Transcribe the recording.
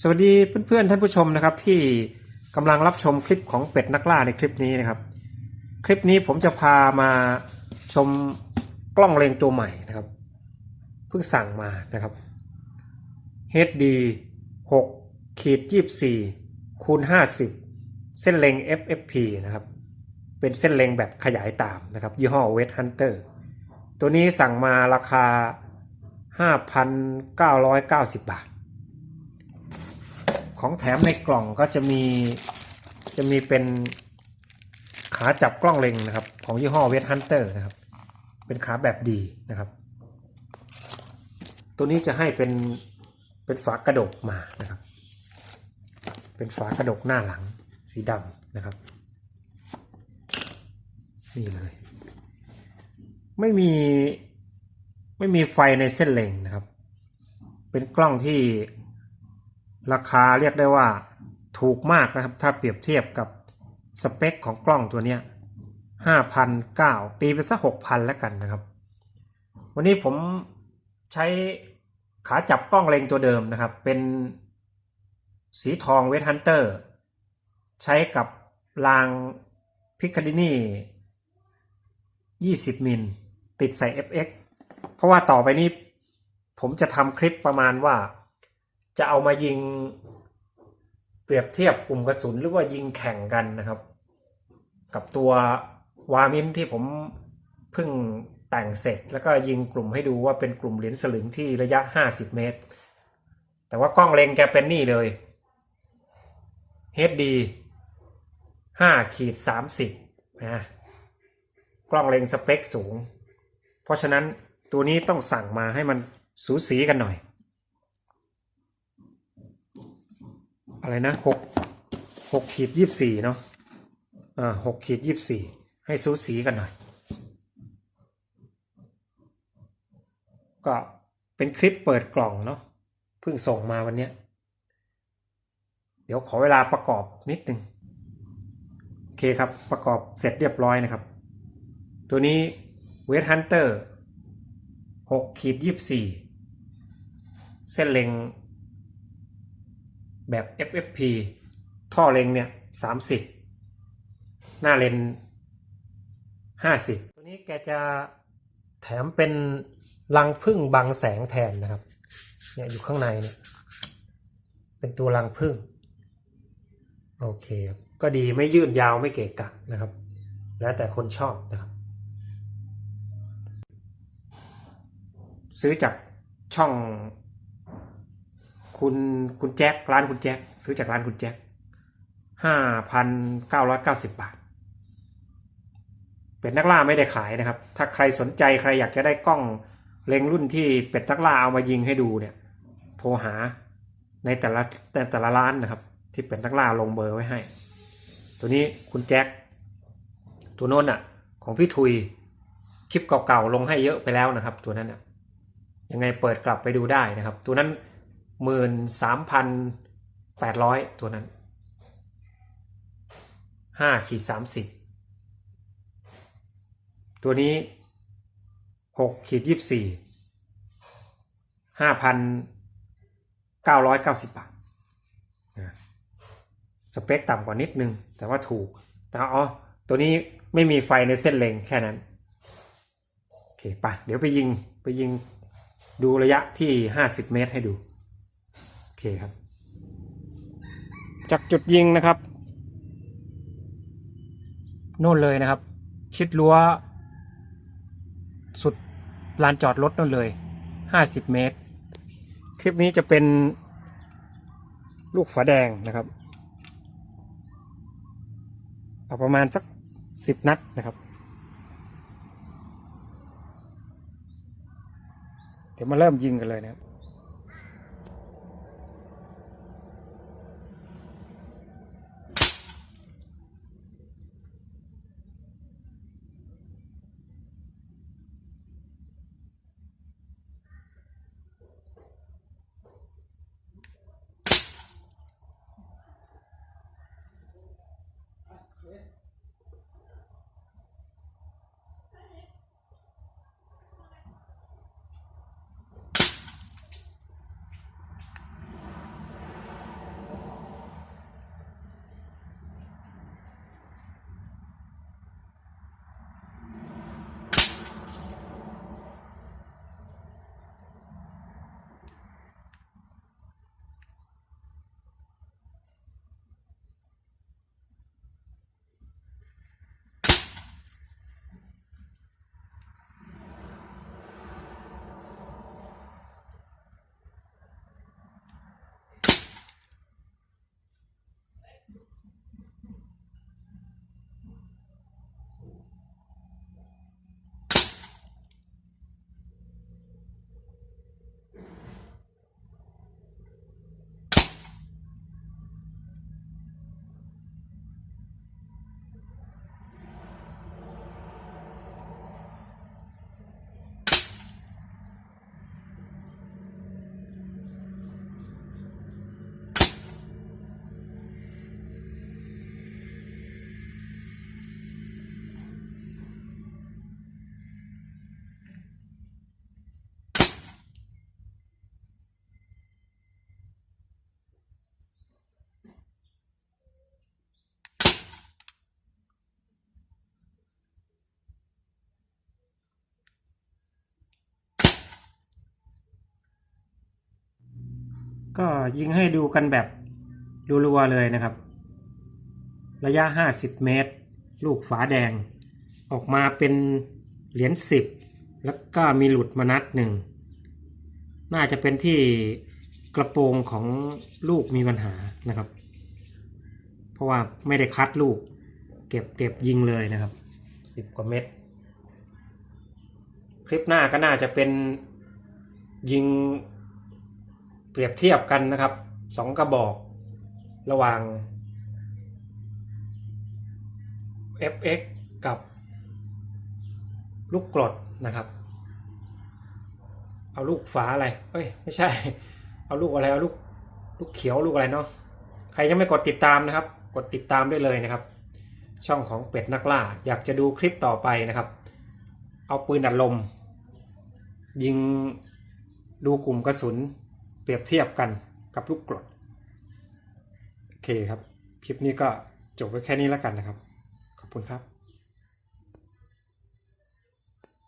สวัสดีเพื่อนๆท่านผู้ชมนะครับที่กำลังรับชมคลิปของเป็ดนักล่าในคลิปนี้นะครับ คลิปนี้ผมจะพามาชมกล้องเลงตัวใหม่นะครับ เพิ่งสั่งมานะครับ HD 6ขีด24คูณ50 เส้นเลง FFP นะครับ เป็นเส้นเลงแบบขยายตามนะครับ ยี่ห้อ Wet Hunter ตัวนี้สั่งมาราคา 5,990 บาท ของแถมในกล่องก็จะมีจะมีเป็นขาจับกล้องเล็งนะครับ ของยี่ห้อ Wet Hunter นะครับ เป็นขาแบบดีนะครับ ตัวนี้จะให้เป็นเป็นฝากระดกมานะครับ เป็นฝากระดกหน้าหลังสีดำนะครับ นี่เลย ไม่มีไม่มีไฟในเส้นเล็งนะครับ เป็นกล้องที่ ราคาเรียกได้ว่าถูกมากนะครับถ้าเปรียบเทียบกับสเปคของกล้องตัวเนี้ยห้าพันเก้าตีไปสักหกพันแล้วกันนะครับ วันนี้ผมใช้ขาจับกล้องเลงตัวเดิมนะครับ เป็นสีทองเวทฮันเตอร์ใช้กับรางพิคาดินี่20 มิล ติดใส่ FX เพราะว่าต่อไปนี้ผมจะทำคลิปประมาณว่า จะเอามายิงเปรียบเทียบกลุ่มกระสุนหรือว่ายิงแข่งกันนะครับ กับตัววามินที่ผมเพิ่งแต่งเสร็จ แล้วก็ยิงกลุ่มให้ดูว่าเป็นกลุ่มเหรียญสลึงที่ระยะ 50 เมตร แต่ว่ากล้องเล็งแกเป็นนี่เลย HD 5ขีด30นะกล้องเล็งสเปคสูง เพราะฉะนั้นตัวนี้ต้องสั่งมาให้มันสูสีกันหน่อย อะไรนะหกหกขีดยี่สี่เนาะอ่าหกขีดยี่สี่ให้สูสีกันหน่อย ก็เป็นคลิปเปิดกล่องเนาะเพิ่งส่งมาวันเนี้ยเดี๋ยวขอเวลาประกอบนิดนึงโอเคครับประกอบเสร็จเรียบร้อยนะครับ ตัวนี้เวทฮันเตอร์หกขีดยี่สี่เส้นเล็ง แบบ FFP ท่อเล็งเนี่ย30หน้าเลน50ตัวนี้แกจะแถมเป็นรังพึ่งบังแสงแทนนะครับเนี่ยอยู่ข้างในเนี่ยเป็นตัวรังพึ่งโอเคครับก็ดีไม่ยืดยาวไม่เกะกะนะครับ แล้วแต่คนชอบนะครับ ซื้อจากช่อง คุณคุณแจ็คร้านคุณแจ็คซื้อจากร้านคุณแจ็คห้าพันเก้าร้อยเก้าสิบบาท เป็ดนักล่าไม่ได้ขายนะครับ ถ้าใครสนใจใครอยากจะได้กล้องเล็งรุ่นที่เป็ดนักล่าเอามายิงให้ดูเนี่ย โทรหาในแต่ละแต่แต่ละร้านนะครับ ที่เป็ดนักล่าลงเบอร์ไว้ให้ ตัวนี้คุณแจ็คตัวโน้นอะ ของพี่ทุยคลิปเก่าๆลงให้เยอะไปแล้วนะครับ ตัวนั้นอะยังไงเปิดกลับไปดูได้นะครับ ตัวนั้น หมื่นสามพันแปดร้อยตัวนั้นห้าขีดสามสิบตัวนี้หกขีดยี่สิบห้าพันเก้าร้อยเก้าสิบบาทนะสเปคต่ำกว่านิดนึง แต่ว่าถูก แต่อ๋อ ตัวนี้ไม่มีไฟในเส้นเล็งแค่นั้น โอเคปะเดี๋ยวไปยิง ไปยิงดูระยะที่ห้าสิบเมตรให้ดู เคครับ จากจุดยิงนะครับโน่นเลยนะครับ ชิดรั้ว สุดลานจอดรถนั่นเลยห้าสิบเมตร คลิปนี้จะเป็นลูกฝาแดงนะครับ เอาประมาณสักสิบนัดนะครับ เดี๋ยวมาเริ่มยิงกันเลยนะครับ ก็ยิงให้ดูกันแบบรัวๆเลยนะครับ ระยะ 50 เมตร ลูกฝาแดง ออกมาเป็นเหรียญ10 แล้วก็มีหลุดมานัดหนึ่ง น่าจะเป็นที่กระโปรงของลูกมีปัญหานะครับ เพราะว่าไม่ได้คัดลูก เก็บเก็บยิงเลยนะครับ10กว่าเม็ดคลิปหน้าก็น่าจะเป็นยิง เปรียบเทียบกันนะครับสองกระบอกระหว่าง FX กับลูกกรดนะครับ เอาลูกฝาอะไรเอ้ยไม่ใช่ เอาลูกอะไรเอาลูกลูกเขียวลูกอะไรเนาะใครยังไม่กดติดตามนะครับ กดติดตามได้เลยนะครับ ช่องของเป็ดนักล่า อยากจะดูคลิปต่อไปนะครับ เอาปืนอัดลม ยิงดูกลุ่มกระสุน รียบเทียบกันกับลูกกรดโอเคครับ คลิปนี้ก็จบไว้แค่นี้แล้วกันนะครับ ขอบคุณครับ